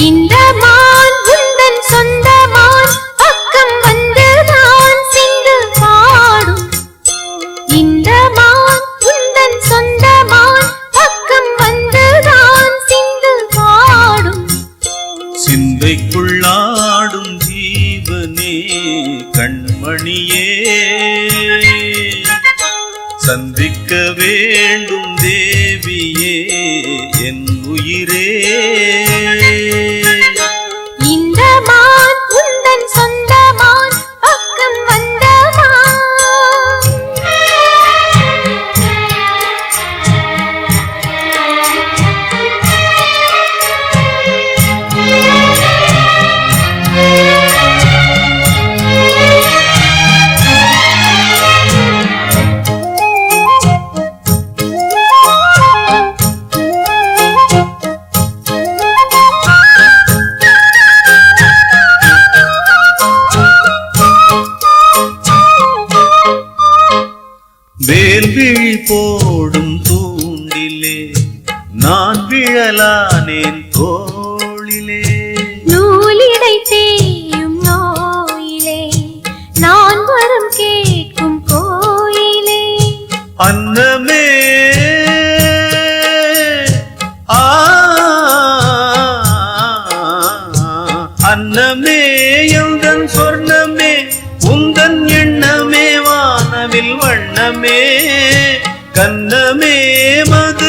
இந்த மான் உந்தன் சொந்த மான் பக்கம் வந்து நான் சிந்து வேண்டும் தேவியே என் உயிரே. வேல்விழி போடும் தூண்டிலே நான் விழலானேன் தோளிலே. நூலிடை தேயும் நோயிலே நான் வரம் கேட்கும் கோயிலே. அன்னமே அன்னமே எந்தன் சொர்ணமே உந்தன் எண்ணமே வானவில் கண்ணமே கண்ணமே மது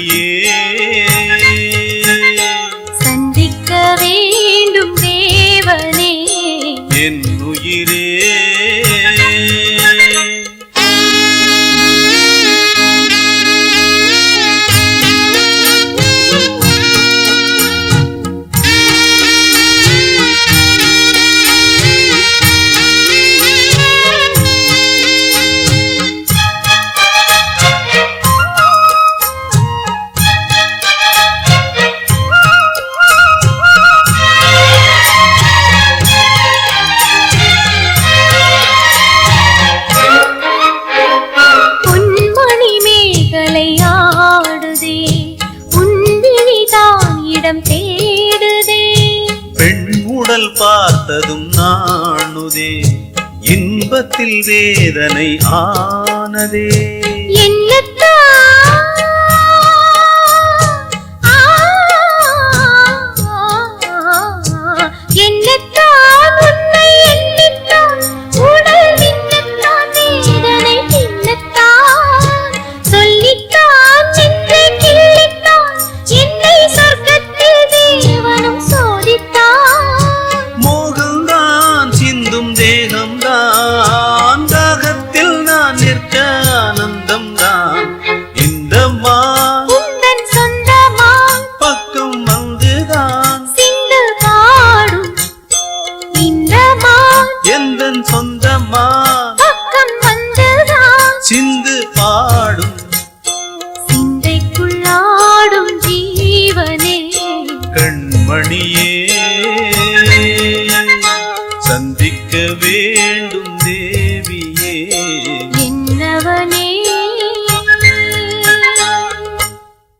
நம்பியே நாணுதே. இன்பத்தில் வேதனை ஆனதே. எந்த சொந்தமா? சிந்து பாடும். சிந்தைக்குள்ளாடும் ஜீவனே. கண்மணியே சந்திக்க வேண்டும் தே.